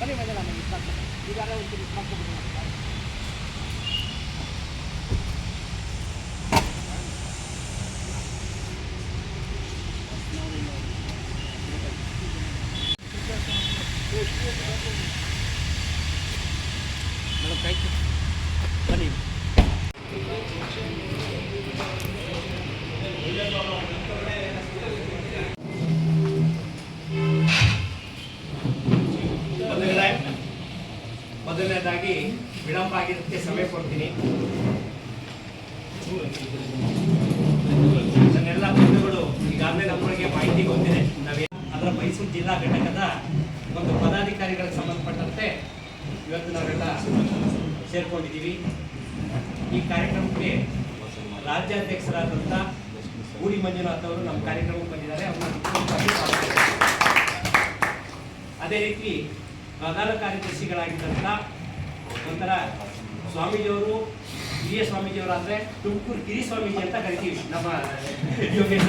ಬನ್ನಿ ಬಂದ ನಾನು ಮಿಸ್ ಮಾಡ್ಕೊಂಡು ಈಗಾಗಲೇ ಒಂದು ಮಿಸ್ ಮಾಡ್ಕೊಂಡು ವಿಳಂಬ ಸಮಯ ಕೊಡ್ತೀನಿ. ನನ್ನೆಲ್ಲ ಬಂಧುಗಳು ಈಗಾಗಲೇ ನಮ್ಮೊಳಗೆ ಮಾಹಿತಿ ಗೊತ್ತಿದೆ ನಾವೇ ಅದರ ಮೈಸೂರು ಜಿಲ್ಲಾ ಘಟಕದ ಒಂದು ಪದಾಧಿಕಾರಿಗಳಿಗೆ ಸಂಬಂಧಪಟ್ಟಂತೆ ಇವತ್ತು ನಾವೆಲ್ಲ ಸೇರ್ಕೊಂಡಿದ್ದೀವಿ. ಈ ಕಾರ್ಯಕ್ರಮಕ್ಕೆ ರಾಜ್ಯಾಧ್ಯಕ್ಷರಾದಂಥ ಊರಿ ಮಂಜುನಾಥ್ ಅವರು ನಮ್ಮ ಕಾರ್ಯಕ್ರಮಕ್ಕೆ ಬಂದಿದ್ದಾರೆ. ಅದೇ ರೀತಿ ಪ್ರಧಾನ ಕಾರ್ಯದರ್ಶಿಗಳಾಗಿದ್ದಂಥ ಒಂಥರ ಸ್ವಾಮೀಜಿಯವರು ಹಿರಿಯ ಸ್ವಾಮೀಜಿಯವರು ಅಂದರೆ ತುಮಕೂರು ಗಿರಿ ಸ್ವಾಮೀಜಿ ಅಂತ ಕರಿತೀವಿ ನಮ್ಮ ಯೋಗೇಶ್.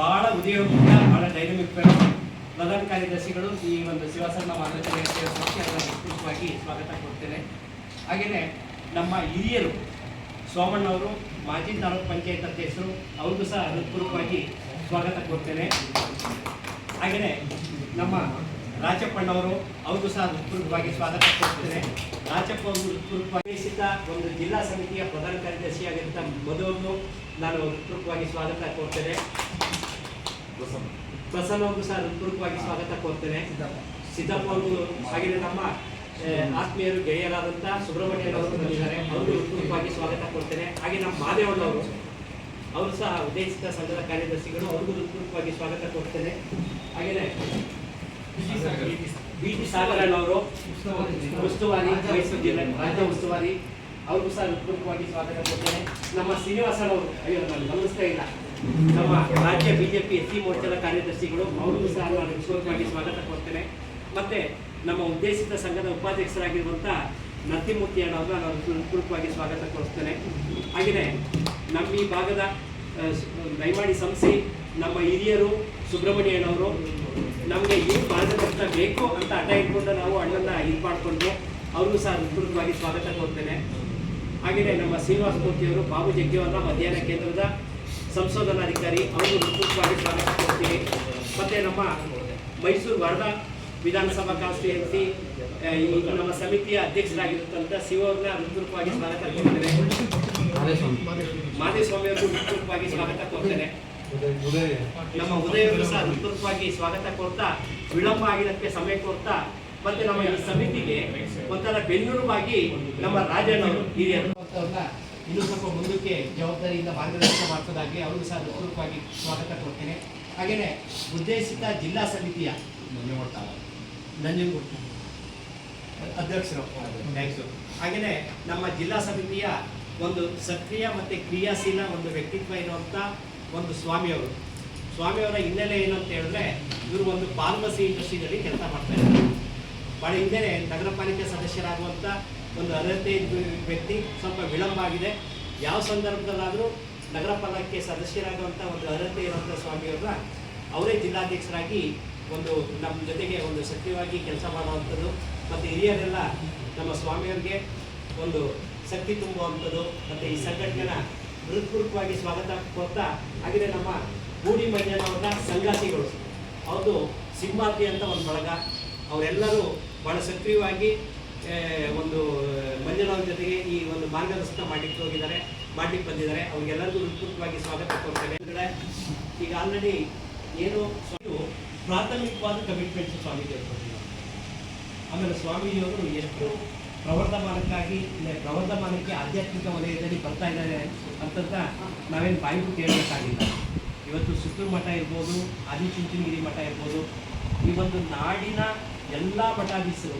ಬಹಳ ಉದಯೋನ್ಮುಖ, ಬಹಳ ಡೈನಮಿಕ್ ಪ್ರಧಾನ ಕಾರ್ಯದರ್ಶಿಗಳು ಈ ಒಂದು ಸೇರಿಸೋಕೆ ಅದರ ವಿಸ್ತೃತವಾಗಿ ಸ್ವಾಗತ ಕೊಡ್ತೇನೆ. ಹಾಗೆಯೇ ನಮ್ಮ ಹಿರಿಯರು, ಸೋಮಣ್ಣವರು, ಮಾಜಿ ತಾಲೂಕು ಪಂಚಾಯತ್ ಅಧ್ಯಕ್ಷರು, ಅವ್ರಿಗೂ ಸಹ ಹೃತ್ಪೂರ್ವಕವಾಗಿ ಸ್ವಾಗತ ಕೊಡ್ತೇನೆ. ಹಾಗೆಯೇ ನಮ್ಮ ರಾಜಪ್ಪಣ್ಣವರು ಅವರು ಸಹ ಹೃತ್ಪೂರ್ವಕವಾಗಿ ಸ್ವಾಗತ ಕೊಡ್ತೇನೆ ರಾಜಪ್ಪ ಅವರು ಹೃತ್ಪೂರ್ವಕವಾಗಿ ಒಂದು ಜಿಲ್ಲಾ ಸಮಿತಿಯ ಪ್ರಧಾನ ಕಾರ್ಯದರ್ಶಿಯಾಗಿದ್ದ ಮಧುವನ್ನು ನಾನು ಹೃತ್ಪೂರ್ವಕವಾಗಿ ಸ್ವಾಗತ ಕೋರ್ತೇನೆ. ಪ್ರಸನ್ನ ಅವರು ಸಹ ಹೃತ್ಪೂರ್ವಕವಾಗಿ ಸ್ವಾಗತ ಕೋರ್ತೇನೆ. ಸಿದ್ದಪ್ಪ ಅವರು ಹಾಗೆಯೇ ನಮ್ಮ ಆತ್ಮೀಯರು ಗೆಳೆಯರಾದಂಥ ಸುಬ್ರಹ್ಮಣ್ಯನವರು ಬಂದಿದ್ದಾರೆ. ಅವರು ಹೃತ್ಪೂರ್ವಕವಾಗಿ ಸ್ವಾಗತ ಕೊಡ್ತೇನೆ ಹಾಗೆ ನಮ್ಮ ಮಾದೇವಣ್ಣವರು ಅವರು ಸಹ ಉದ್ದೇಶಿತ ಸಂಘದ ಕಾರ್ಯದರ್ಶಿಗಳು, ಅವ್ರಿಗೂ ಹೃತ್ಪೂರ್ವಕವಾಗಿ ಸ್ವಾಗತ ಕೊಡ್ತೇನೆ ಹಾಗೆಯೇ ಬಿ ಟಿ ಸಾಗರಣ್ಣವರು ಉಸ್ತುವಾರಿ, ಮೈಸೂರು ಜಿಲ್ಲೆ ರಾಜ್ಯ ಉಸ್ತುವಾರಿ. ಅವ್ರಿಗೂ ಸಹ ಹೃತ್ಪೂರ್ವಕವಾಗಿ ಸ್ವಾಗತ ಕೊಡ್ತೇನೆ. ನಮ್ಮ ಶ್ರೀನಿವಾಸನವರು ಅಯ್ಯೋ ನಾನು ಗಮನಿಸ್ತಾ ಇಲ್ಲ. ನಮ್ಮ ರಾಜ್ಯ ಬಿಜೆಪಿ ಎಸ್ ಸಿ ಮೋರ್ಚಾದ ಕಾರ್ಯದರ್ಶಿಗಳು, ಅವ್ರಿಗೂ ಸಹ ನಾನು ಹೃತ್ಪೂರ್ವಕವಾಗಿ ಸ್ವಾಗತ ಕೊಡ್ತೇನೆ. ಮತ್ತೆ ನಮ್ಮ ಉದ್ದೇಶಿತ ಸಂಘದ ಉಪಾಧ್ಯಕ್ಷರಾಗಿರುವಂಥ ನರಸಿಂಹಮೂರ್ತಿ ಅಣ್ಣವ್ರನ್ನ ನಾನು ಹೃತ್ಪೂರ್ವಕವಾಗಿ ಸ್ವಾಗತ ಕೊಡಿಸ್ತೇನೆ ಹಾಗೆಯೇ ನಮ್ಮ ಈ ಭಾಗದ ದಯಮಾಡಿ ಸಂಸ್ಥೆ, ನಮ್ಮ ಹಿರಿಯರು ಸುಬ್ರಹ್ಮಣ್ಯನವರು ನಮಗೆ ಈ ಮಾರ್ಗದರ್ಶನ ಬೇಕು ಅಂತ ಅಡ್ಡ ಇಟ್ಕೊಂಡು ನಾವು ಅಣ್ಣನ ಇದು ಮಾಡಿಕೊಂಡು ಅವ್ರಿಗೂ ಸಹ ಹೃತ್ಪೂರ್ವಕವಾಗಿ ಸ್ವಾಗತ ಕೊಡ್ತೇನೆ ಹಾಗೆಯೇ ನಮ್ಮ ಶ್ರೀನಿವಾಸ ಮೂರ್ತಿಯವರು ಬಾಬು ಜಗ್ಗಿಯವರ ಮಧ್ಯಾಹ್ನ ಕೇಂದ್ರದ ಸಂಶೋಧನಾಧಿಕಾರಿ ಅವರು ಹೃತ್ಪೂರ್ವಕವಾಗಿ ಸ್ವಾಗತ ಕೊಡ್ತೀವಿ ಮತ್ತು ನಮ್ಮ ಮೈಸೂರು ವರದಾ ವಿಧಾನಸಭಾ ಕಾನ್ಸ್ಟಿಟ್ಯೂನ್ಸಿ ನಮ್ಮ ಸಮಿತಿಯ ಅಧ್ಯಕ್ಷರಾಗಿರುತ್ತಂತ ಶಿವ ಅವ್ರನ್ನ ಹೃತ್ಪೂರ್ವಕವಾಗಿ ಸ್ವಾಗತ ಕೊಡ್ತೇನೆ ಮಾದೇಸ್ವಾಮಿ. ಅವರಿಗೂ ಹೃತ್ಪೂರ್ವಕವಾಗಿ ಸ್ವಾಗತ ಕೊಡ್ತೇನೆ ನಮ್ಮ ಉದಯವರು ಸಹ ಹೃತ್ಪೂರ್ವಕವಾಗಿ ಸ್ವಾಗತ ಕೊಡ್ತಾ ವಿಳಂಬ ಆಗಿರಕ್ಕೆ ಸಮಯ ಕೊಡ್ತಾ ಮತ್ತೆ ನಮ್ಮ ಈ ಸಮಿತಿಗೆ ಒಂಥರ ಬೆನ್ನುರುವಾಗಿ ನಮ್ಮ ರಾಜಣ್ಣವರು ಹಿರಿಯರು. ಇನ್ನೂ ಸ್ವಲ್ಪ ಮುಂದಕ್ಕೆ ಜವಾಬ್ದಾರಿಯಿಂದ ಮಾರ್ಗದರ್ಶನ ಮಾಡ್ತದಾಗಿ ಅವರು ಸಹ ಹೃತ್ಪೂರ್ವಕವಾಗಿ ಸ್ವಾಗತ ಕೊಡ್ತೇನೆ. ಹಾಗೆಯೇ ಉದ್ದೇಶಿತ ಜಿಲ್ಲಾ ಸಮಿತಿಯ ನಂಜನಗೂಡ ಅಧ್ಯಕ್ಷರಪ್ಪ ಥ್ಯಾಂಕ್ಸು ಹಾಗೆಯೇ ನಮ್ಮ ಜಿಲ್ಲಾ ಸಮಿತಿಯ ಒಂದು ಸಕ್ರಿಯ ಮತ್ತು ಕ್ರಿಯಾಶೀಲ ಒಂದು ವ್ಯಕ್ತಿತ್ವ ಇರುವಂಥ ಒಂದು ಸ್ವಾಮಿಯವರು. ಸ್ವಾಮಿಯವರ ಹಿನ್ನೆಲೆ ಏನು ಅಂತ ಹೇಳಿದ್ರೆ, ಇವರು ಒಂದು ಫಾರ್ಮಸಿ ಇಂಡಸ್ಟ್ರಿಯಲ್ಲಿ ಕೆಲಸ ಮಾಡ್ತಾ ಇದ್ದಾರೆ. ಭಾಳ ಹಿಂದೆ ನಗರ ಪಾಲಿಕೆ ಸದಸ್ಯರಾಗುವಂಥ ಒಂದು ಅರ್ಹತೆ ವ್ಯಕ್ತಿ ಸ್ವಲ್ಪ ವಿಳಂಬ ಆಗಿದೆ. ಯಾವ ಸಂದರ್ಭದಲ್ಲಾದರೂ ನಗರ ಪಾಲಿಕೆ ಸದಸ್ಯರಾಗುವಂಥ ಒಂದು ಅರ್ಹತೆ ಇರುವಂಥ ಸ್ವಾಮಿಯವ್ರನ್ನ ಅವರೇ ಜಿಲ್ಲಾಧ್ಯಕ್ಷರಾಗಿ ಒಂದು ನಮ್ಮ ಜೊತೆಗೆ ಒಂದು ಸಕ್ರಿಯವಾಗಿ ಕೆಲಸ ಮಾಡುವಂಥದ್ದು ಮತ್ತು ಹಿರಿಯರೆಲ್ಲ ನಮ್ಮ ಸ್ವಾಮಿಯವ್ರಿಗೆ ಒಂದು ಶಕ್ತಿ ತುಂಬುವಂಥದ್ದು ಮತ್ತು ಈ ಸಂಘಟನೆನ ಹೃತ್ಪೂರ್ವಕವಾಗಿ ಸ್ವಾಗತ ಕೊಡ್ತಾ ಹಾಗೆಯೇ ನಮ್ಮ ಗೂಡಿ ಮಂಜನವರ ಸಂಗಾತಿಗಳು. ಅವರು ಸಿಂಹಾತಿ ಅಂತ ಒಂದು ಬಳಗ. ಅವರೆಲ್ಲರೂ ಬಹಳ ಸಕ್ರಿಯವಾಗಿ ಒಂದು ಮಂಜನವ್ರ ಜೊತೆಗೆ ಈ ಒಂದು ಮಾರ್ಗದರ್ಶನ ಮಾಡಲಿಕ್ಕೆ ಹೋಗಿದ್ದಾರೆ, ಮಾಡ್ಲಿಕ್ಕೆ ಬಂದಿದ್ದಾರೆ. ಅವ್ರಿಗೆಲ್ಲರಿಗೂ ಹೃತ್ಪೂರ್ವಕವಾಗಿ ಸ್ವಾಗತ ಕೊಡ್ತಾರೆ ಈಗ ಆಲ್ರೆಡಿ ಏನು ಪ್ರಾಥಮಿಕವಾದ ಕಮಿಟ್ಮೆಂಟ್ಸ್ ಸ್ವಾಮೀಜಿಯವರು ಕೊಟ್ಟಿದ್ದಾರೆ ಆಮೇಲೆ ಸ್ವಾಮೀಜಿಯವರು ಎಷ್ಟು ಪ್ರವರ್ಧಮಾನಕ್ಕಾಗಿ ಪ್ರವರ್ಧಮಾನಕ್ಕೆ ಆಧ್ಯಾತ್ಮಿಕ ವಲಯದಲ್ಲಿ ಬರ್ತಾ ಇದ್ದಾರೆ ಅಂತಂತ ನಾವೇನು ಬಾಯಿಗೂ ಕೇಳಬೇಕಾಗಿಲ್ಲ. ಇವತ್ತು ಸುತ್ತೂರು ಮಠ ಇರ್ಬೋದು, ಆದಿಚುಂಚನಗಿರಿ ಮಠ ಇರ್ಬೋದು, ಈ ಒಂದು ನಾಡಿನ ಎಲ್ಲ ಮಠಾಧೀಶರು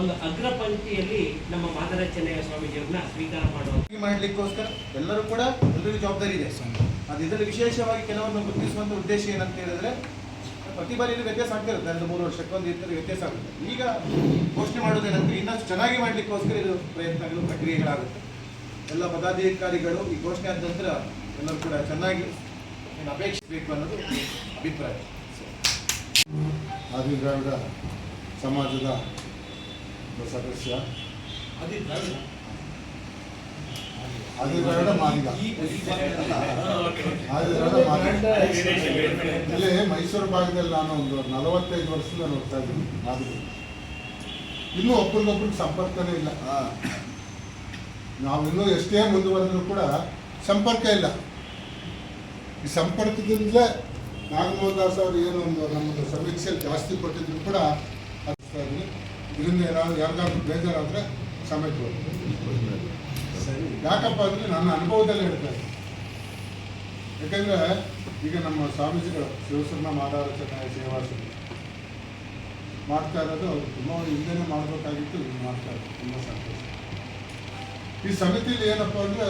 ಒಂದು ಅಗ್ರಪಂಕ್ತಿಯಲ್ಲಿ ನಮ್ಮ ಮಾದರ ಚೆನ್ನಯ್ಯ ಸ್ವಾಮೀಜಿಯವ್ರನ್ನ ಸ್ವೀಕಾರ ಮಾಡುವ ಮಾಡಲಿಕ್ಕೋಸ್ಕರ ಎಲ್ಲರೂ ಕೂಡ ಎಲ್ಲರಿಗೂ ಜವಾಬ್ದಾರಿ ಇದೆ. ಅದು ಇದರಲ್ಲಿ ವಿಶೇಷವಾಗಿ ಕೆಲವೊಂದು ಗುರುತಿಸುವಂತ ಉದ್ದೇಶ ಏನಂತ ಹೇಳಿದ್ರೆ ಪ್ರತಿ ಬಾರಿ ವ್ಯತ್ಯಾಸ ಆಗ್ತಾ ಇರುತ್ತೆ. ಎರಡು ಮೂರು ವರ್ಷಕ್ಕೆ ಒಂದು ಇರ್ತದೆ ವ್ಯತ್ಯಾಸ ಆಗುತ್ತೆ. ಈಗ ಘೋಷಣೆ ಮಾಡೋದೇನಂದ್ರೆ ಇನ್ನಷ್ಟು ಚೆನ್ನಾಗಿ ಮಾಡಲಿಕ್ಕೋಸ್ಕರ ಇದು ಪ್ರಯತ್ನಗಳು ಪ್ರಕ್ರಿಯೆಗಳಾಗುತ್ತೆ. ಎಲ್ಲ ಪದಾಧಿಕಾರಿಗಳು ಈ ಘೋಷಣೆ ಆದ ನಂತರ ಎಲ್ಲರೂ ಕೂಡ ಚೆನ್ನಾಗಿ ಏನು ಅಪೇಕ್ಷಿಸಬೇಕು ಅನ್ನೋದು ಅಭಿಪ್ರಾಯ. ಆದಿದ್ರಾವಿಡ ಸಮಾಜದ ಒಬ್ಬ ಸದಸ್ಯ. ಇಲ್ಲಿ ಮೈಸೂರು ಭಾಗದಲ್ಲಿ ನಾನು ಒಂದು ನಲವತ್ತೈದು ವರ್ಷದಿಂದ ನೋಡ್ತಾ ಇದ್ದೀನಿ ಮಾದರಿ ಇನ್ನೂ ಒಬ್ರಿಗೊಬ್ರಿಗೆ ಸಂಪರ್ಕನೇ ಇಲ್ಲ. ನಾವು ಇನ್ನೂ ಎಷ್ಟೇ ಮುಂದುವರೆದ್ರೂ ಕೂಡ ಸಂಪರ್ಕ ಇಲ್ಲ. ಈ ಸಂಪರ್ಕದಿಂದಲೇ ನಾಗಮೋಹನ್ ದಾಸ್ ಅವರು ಏನು ಒಂದು ನಮ್ಮದು ಸಮೀಕ್ಷೆಯಲ್ಲಿ ಜಾಸ್ತಿ ಕೊಟ್ಟಿದ್ರು ಕೂಡ ಇದರಿಂದ ಏನಾದ್ರು ಯಾರಿಗಾದ್ರೂ ಬೇಜಾರಾದರೆ ಸಮೇತ. ಯಾಕಪ್ಪ ಅಂದರೆ ನನ್ನ ಅನುಭವದಲ್ಲಿ ಹೇಳ್ತಾ ಯಾಕಂದ್ರೆ ಈಗ ನಮ್ಮ ಸ್ವಾಮೀಜಿಗಳು ಶಿವಸನ್ನ ಮಾದಾರ ಸೇವಾ ಮಾಡ್ತಾ ಇರೋದು ಅವ್ರು ತುಂಬ ಹಿಂದೆನೇ ಮಾಡಬೇಕಾಗಿತ್ತು ಈಗ ಮಾಡ್ತಾ ಇರೋದು ತುಂಬ ಸಂತೋಷ. ಈ ಸಮಿತಿಯಲ್ಲಿ ಏನಪ್ಪ ಅಂದರೆ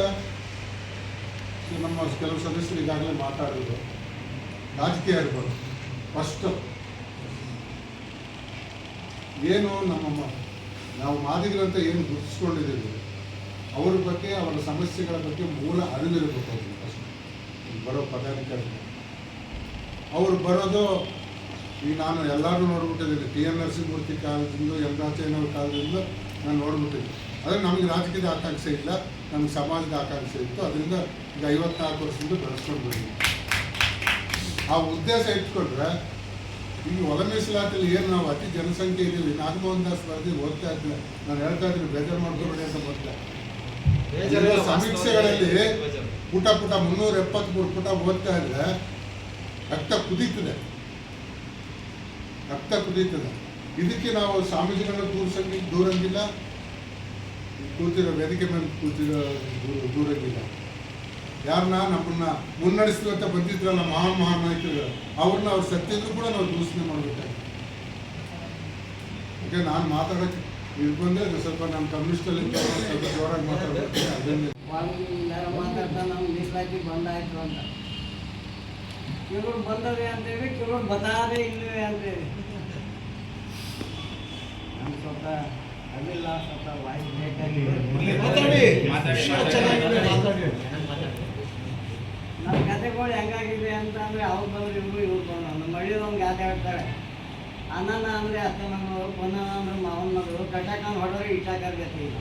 ನಮ್ಮ ಕೆಲವು ಸದಸ್ಯರು ಈಗಾಗಲೇ ಮಾತಾಡಿದ್ರು. ರಾಜಕೀಯ ಇರ್ಬೋದು. ಫಸ್ಟು. ಏನು ನಮ್ಮ ನಾವು ಮಾದಿಗರಂತ ಏನು ಗುರುತಿಸ್ಕೊಂಡಿದ್ದೀವಿ. ಅವ್ರ ಬಗ್ಗೆ, ಅವರ ಸಮಸ್ಯೆಗಳ ಬಗ್ಗೆ ಮೂಲ ಅರಿವಿರಬೇಕು ಅವ್ರಿಗೆ ಫಸ್ಟ್ ಬರೋ ಪದಾಧಿಕಾರಿಗಳು. ಅವ್ರು ಬರೋದು ಈಗ ನಾನು ಎಲ್ಲರೂ ನೋಡ್ಬಿಟ್ಟಿದ್ದೀನಿ. ಟಿ ಎನ್ ನರಸಿಂಹಮೂರ್ತಿ ಕಾಲದಿಂದ ಎಂ ರಾಜಯ್ಯನವ್ರ ಕಾಲದಿಂದ ನಾನು ನೋಡ್ಬಿಟ್ಟಿದ್ದೆ ಆದರೆ ನಮಗೆ ರಾಜಕೀಯದ ಆಕಾಂಕ್ಷೆ ಇಲ್ಲ, ನಮ್ಗೆ ಸಮಾಜದ ಆಕಾಂಕ್ಷೆ ಇತ್ತು. ಅದರಿಂದ ಈಗ ಐವತ್ನಾಲ್ಕು ವರ್ಷದಿಂದ ಬೆಳೆಸ್ಕೊಂಡು ಬಂದಿದ್ದೀನಿ. ಆ ಉದ್ದೇಶ ಇಟ್ಕೊಂಡ್ರೆ ಒಳ ಮೀಸಲಾತಿಯಲ್ಲಿ ಏನು ನಾವು ಅತಿ ಜನಸಂಖ್ಯೆ ಇದ್ದೀವಿ ನಾಗಮೋಹನ್ ದಾಸ್ ಸ್ಪರ್ಧೆ ಓದ್ತಾ ಇದ್ದೆ ನಾನು ಹೇಳ್ತಾ ಇದ್ದೀನಿ ಬೇಜಾರು ಮಾಡ್ಕೊಬೇಡಿ ಅಂತ ಬರ್ತಾರೆ ಈಗ ಸಮೀಕ್ಷೆಗಳಲ್ಲಿ ಪುಟ ಪುಟ ಮುನ್ನೂರ ಎಪ್ಪತ್ಮೂರು ಪುಟ ಓದ್ತಾ ಇದ್ರೆ ರಕ್ತ ಕುದೀತದೆ. ರಕ್ತ ಕುದೀತದೆ. ಇದಕ್ಕೆ ನಾವು ಸ್ವಾಮೀಜಿಗಳನ್ನ ಕೂರ್ಸಂಗಿಲ್ಲ ದೂರಂಗಿಲ್ಲ. ಕೂತಿರೋ ವೇದಿಕೆ ಮೇಲೆ ಕೂತಿರೋ ದೂರ ದೂರಂಗಿಲ್ಲ. ಯಾರನ್ನ ನಮ್ಮನ್ನ ಮುನ್ನಡೆಸುವಂತ ಬಂದಿದ್ರಲ್ಲ ಮಹಾನ್ ಮಹಾನ್ ನಾಯಕರು ಅವ್ರನ್ನ ಅವ್ರು ಸತ್ತಿದ್ರು ಕೂಡ ನಾವು ದೂಷಣೆ ಮಾಡಬೇಕಾಗಿತ್ತು ಓಕೆ ನಾನು ಮಾತಾಡಕ್ಕೆ ಇದು ಬಂದೆ ಸ್ವಲ್ಪ ನಮ್ಮ ಕಮ್ಯುನಿಸ್ಟಲ್ಲಿ ಸ್ವಲ್ಪ ಜೋರಾಗಿ ಮಾತಾಡಬೇಕು ಅದನ್ನೇ. ಮಾತಾಡ್ತಾ ನಾವು ಮೀಸಲಾತಿ ಬಂದಾಯ್ತು ಅಂತ. ಕೆಲವ್ರು ಬಂದವೆ ಅಂತೇಳಿ ಕೆಲವ್ರು ಬದಾದೆ ಇಲ್ಲವೇ ಅಂತೇಳಿ. ನಮ್ಗೆ ಸ್ವಲ್ಪ ಅದಿಲ್ಲ ಸ್ವಲ್ಪ ವಾಯ್ಸ್ ನಮ್ಮ ಅಂತ ಅಂದ್ರೆ ಅವ್ರು ಬಂದ್ರೆ ಇವ್ರು ಇವ್ರು ಬಂದ್ರು. ನಮ್ಮ ಹಳ್ಳಿದೊಂದು ಯಾಕೆ ಹೇಳ್ತಾರೆ? ಅನ್ನನ ಅಂದ್ರೆ ಅಕ್ಕನವರು ಪೊನ್ನನ ಅಂದ್ರೆ ಮಾವನವರು, ಕಟಕನ ಹೊಡೋರು ಇಟ್ಟಾಕರ್ ಗತಿ ಇಲ್ಲ.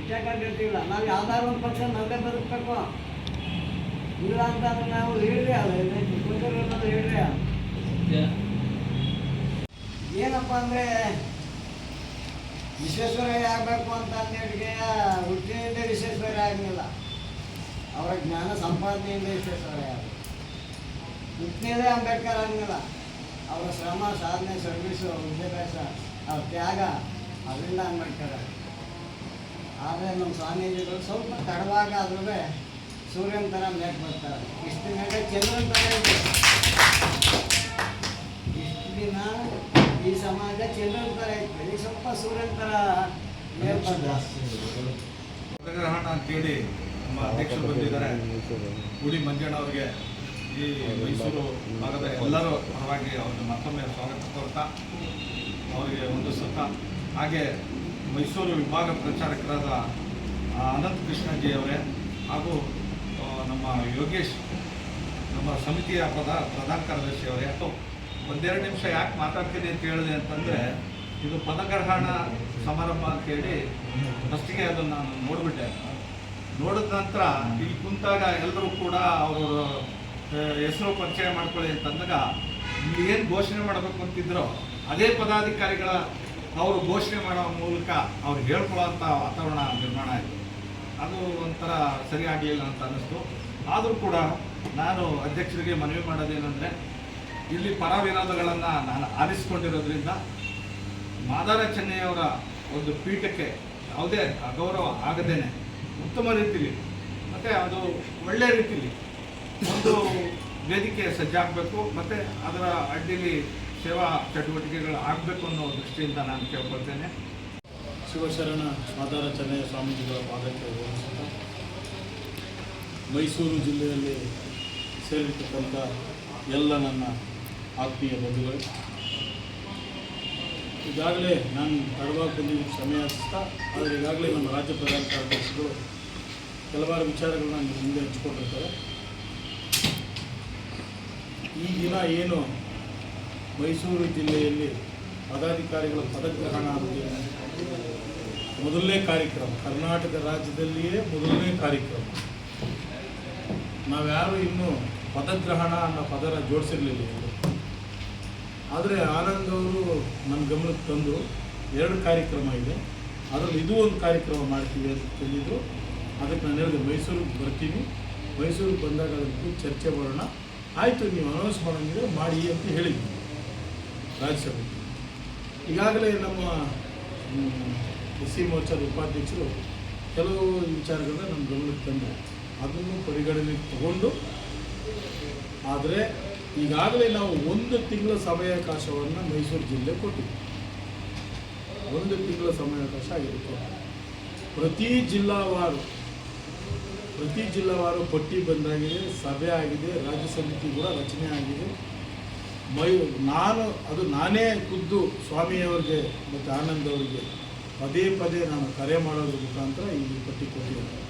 ಇಟ್ಟಾಕರ್ ಗತಿ ಇಲ್ಲ. ನಾವು ಯಾವ್ದಾದ್ರು ಒಂದು ಪಕ್ಷ ನಾವೇ ಬದುಕಬೇಕು. ಇಲ್ಲ ಅಂತಂದ್ರೆ ನಾವು ಹೇಳ್ರಿ ಅದು ಹೇಳ್ರಿ ಏನಪ್ಪ ಅಂದ್ರೆ ವಿಶ್ವೇಶ್ವರಯ್ಯ ಆಗಬೇಕು ಅಂತ ಅಂದೇಳಿಗೆ ಹುಟ್ಟಿನಿಂದ ವಿಶ್ವೇಶ್ವರಯ್ಯ ಆಗಲಿಲ್ಲ. ಅವರ ಜ್ಞಾನ ಸಂಪಾದನೆಯಿಂದ ವಿಶ್ವೇಶ್ವರಯ್ಯ ಆದ್ರು. ಹುಟ್ಟಿನಿಂದೇ ಅಂಬೇಡ್ಕರ್ ಅನ್ನಲ್ಲ ಅವರ ಶ್ರಮ ಸಾಧನೆ ಸರ್ವಿಸು ವಿದ್ಯಾಭ್ಯಾಸ ಅವ್ರ ತ್ಯಾಗ ಅದರಿಂದ ಅಂಬೇಡ್ಕರ್ ಆದರೆ ನಮ್ಮ ಸ್ವಾಮೀಜಿಗಳು ಸ್ವಲ್ಪ ತಡವಾಗ ಆದ್ರೂ ಸೂರ್ಯನ ಥರ ಮೇಕ್ ಬರ್ತಾರೆ. ಇಷ್ಟು ಮೇಲೆ ಚಂದ್ರನ ಥರ ಇದೆ. ಇಷ್ಟು ದಿನ ಈ ಸಮಾಜ ಚಂದ್ರನ ಥರ ಇತ್ತು ಈಗ ಸ್ವಲ್ಪ ಸೂರ್ಯನ ಥರ ಮೇಲ್ ಬರ್ತಾರೆ. ಪದಗ್ರಹಣ ಅಂತೇಳಿ ನಮ್ಮ ಅಧ್ಯಕ್ಷರು ಬಂದಿದ್ದಾರೆ. ಗುಡಿ ಮಂಜಣ್ಣ ಅವರಿಗೆ ಈ ಮೈಸೂರು ಭಾಗದ ಎಲ್ಲರೂ ಪರವಾಗಿ ಅವ್ರಿಗೆ ಮತ್ತೊಮ್ಮೆ ಸ್ವಾಗತ ಕೋರ್ತಾ ಅವರಿಗೆ ಒಂದು ಸತ ಹಾಗೆ ಮೈಸೂರು ವಿಭಾಗ ಪ್ರಚಾರಕರಾದ ಅನಂತ ಕೃಷ್ಣಜಿ ಅವರೇ ಹಾಗೂ ನಮ್ಮ ಯೋಗೇಶ್, ನಮ್ಮ ಸಮಿತಿಯ ಪದ ಪ್ರಧಾನ ಕಾರ್ಯದರ್ಶಿ ಅವರೇ. ಅಥವಾ ಒಂದೆರಡು ನಿಮಿಷ ಯಾಕೆ ಮಾತಾಡ್ತೀನಿ ಅಂತ ಹೇಳಿದೆ ಅಂತಂದರೆ, ಇದು ಪದಗ್ರಹಣ ಸಮಾರಂಭ ಅಂತೇಳಿ ಫಸ್ಟಿಗೆ ಅದನ್ನು ನಾನು ನೋಡಿಬಿಟ್ಟೆ. ನೋಡಿದ ನಂತರ ಇಲ್ಲಿ ಕುಂತಾಗ ಎಲ್ಲರೂ ಕೂಡ ಅವರು ಹೆಸರು ಪರಿಚಯ ಮಾಡ್ಕೊಳ್ಳಿ ಅಂತಂದಾಗ ಇಲ್ಲಿ ಏನು ಘೋಷಣೆ ಮಾಡಬೇಕು ಅಂತಿದ್ರೋ ಅದೇ ಪದಾಧಿಕಾರಿಗಳ ಅವರು ಘೋಷಣೆ ಮಾಡೋ ಮೂಲಕ ಅವ್ರು ಹೇಳ್ಕೊಳ್ಳೋಂಥ ವಾತಾವರಣ ನಿರ್ಮಾಣ ಆಯಿತು. ಅದು ಒಂಥರ ಸರಿ ಆಗಲಿಲ್ಲ ಅಂತ ಅನ್ನಿಸ್ತು. ಆದರೂ ಕೂಡ ನಾನು ಅಧ್ಯಕ್ಷರಿಗೆ ಮನವಿ ಮಾಡೋದೇನೆಂದರೆ, ಇಲ್ಲಿ ಪರ ವಿರೋಧಗಳನ್ನು ನಾನು ಆರಿಸಿಕೊಂಡಿರೋದ್ರಿಂದ ಮಾದಾರ ಚೆನ್ನಯ್ಯವರ ಒಂದು ಪೀಠಕ್ಕೆ ಯಾವುದೇ ಅಗೌರವ ಆಗದೇನೆ. ಉತ್ತಮ ರೀತಿಯಲ್ಲಿ ಮತ್ತು ಅದು ಒಳ್ಳೆಯ ರೀತಿಲಿ ಒಂದು ವೇದಿಕೆ ಸಜ್ಜಾಗಬೇಕು, ಮತ್ತು ಅದರ ಅಡ್ಡಿಲಿ ಸೇವಾ ಚಟುವಟಿಕೆಗಳು ಆಗಬೇಕು ಅನ್ನೋ ದೃಷ್ಟಿಯಿಂದ ನಾನು ಕೇಳ್ಕೊಳ್ತೇನೆ. ಶಿವಶರಣ ಮಾದಾರ ಚೆನ್ನಯ್ಯ ಸ್ವಾಮೀಜಿಗಳ ಪಾದಕ್ಕೆ ಮೈಸೂರು ಜಿಲ್ಲೆಯಲ್ಲಿ ಸೇರಿರ್ತಕ್ಕಂಥ ಎಲ್ಲ ನನ್ನ ಆತ್ಮೀಯ ಬಂಧುಗಳು ಈಗಾಗಲೇ ನಾನು ತಡವಾಗಿ ಬಂದಿದ್ದು ಸಮಯ ಅನಿಸ್ತಾ ಆದರೆ ಈಗಾಗಲೇ ನಮ್ಮ ರಾಜ್ಯ ಪ್ರಧಾನ ಕಾರ್ಯದರ್ಶಿಗಳು ಕೆಲವಾರು ವಿಚಾರಗಳನ್ನ ನಿಮ್ಮ ಮುಂದೆ ಹಂಚಿಕೊಂಡಿರ್ತಾರೆ. ಈ ದಿನ ಏನು ಮೈಸೂರು ಜಿಲ್ಲೆಯಲ್ಲಿ ಪದಾಧಿಕಾರಿಗಳ ಪದಗ್ರಹಣ ಆಗಿದೆ? ಮೊದಲನೇ ಕಾರ್ಯಕ್ರಮ. ಕರ್ನಾಟಕ ರಾಜ್ಯದಲ್ಲಿಯೇ ಮೊದಲನೇ ಕಾರ್ಯಕ್ರಮ. ನಾವ್ಯಾರು ಇನ್ನೂ ಪದಗ್ರಹಣ ಅನ್ನೋ ಪದರ ಜೋಡಿಸಿರಲಿಲ್ಲ ಆದರೆ ಆನಂದ್ ಅವರು ನನ್ನ ಗಮನಕ್ಕೆ ತಂದು ಎರಡು ಕಾರ್ಯಕ್ರಮ ಇದೆ. ಅದರಲ್ಲಿ ಇದು ಒಂದು ಕಾರ್ಯಕ್ರಮ ಮಾಡ್ತೀವಿ ಅಂತ ಹೇಳಿದರು ಅದಕ್ಕೆ ನಾನು ಹೇಳಿದೆ, ಮೈಸೂರಿಗೆ ಬರ್ತೀನಿ. ಮೈಸೂರಿಗೆ ಬಂದಾಗ ಅದಕ್ಕೆ ಚರ್ಚೆ ಮಾಡೋಣ. ಆಯಿತು, ನೀವು ಅನೌನ್ಸ್ ಮಾಡೋಂಗಿದ್ರೆ ಮಾಡಿ ಅಂತ ಹೇಳಿದ್ವಿ ರಾಜ್ಯಸಭೆ. ಈಗಾಗಲೇ ನಮ್ಮ ಎಸ್ ಸಿ ಮೋರ್ಚಾದ ಉಪಾಧ್ಯಕ್ಷರು ಕೆಲವು ವಿಚಾರಗಳನ್ನ ನಮ್ಮ ಗಮನಕ್ಕೆ ತಂದು ಅದನ್ನು ಪರಿಗಣನೆಗೆ ತಗೊಂಡು, ಆದರೆ ಈಗಾಗಲೇ ನಾವು ಒಂದು ತಿಂಗಳ ಸಮಯಾವಕಾಶವನ್ನು ಮೈಸೂರು ಜಿಲ್ಲೆ ಕೊಟ್ಟಿದ್ದೀವಿ ಒಂದು ತಿಂಗಳ ಸಮಯಾವಕಾಶ ಆಗಿರುತ್ತೆ. ಪ್ರತಿ ಜಿಲ್ಲಾವಾರು ಪ್ರತಿ ಜಿಲ್ಲಾವಾರು ಪಟ್ಟಿ ಬಂದಾಗಿದೆ, ಸಭೆ ಆಗಿದೆ, ರಾಜ್ಯ ಸಮಿತಿ ಕೂಡ ರಚನೆ ಆಗಿದೆ. ಮೈ, ನಾನು, ಅದು ನಾನೇ ಖುದ್ದು ಸ್ವಾಮಿಯವ್ರಿಗೆ ಮತ್ತು ಆನಂದ್ ಅವರಿಗೆ ಪದೇ ಪದೇ ನಾನು ಕರೆ ಮಾಡೋದ್ರ ಮುಖಾಂತರ ಈ ಪಟ್ಟಿ ಕೊಟ್ಟಿದ್ದೇನೆ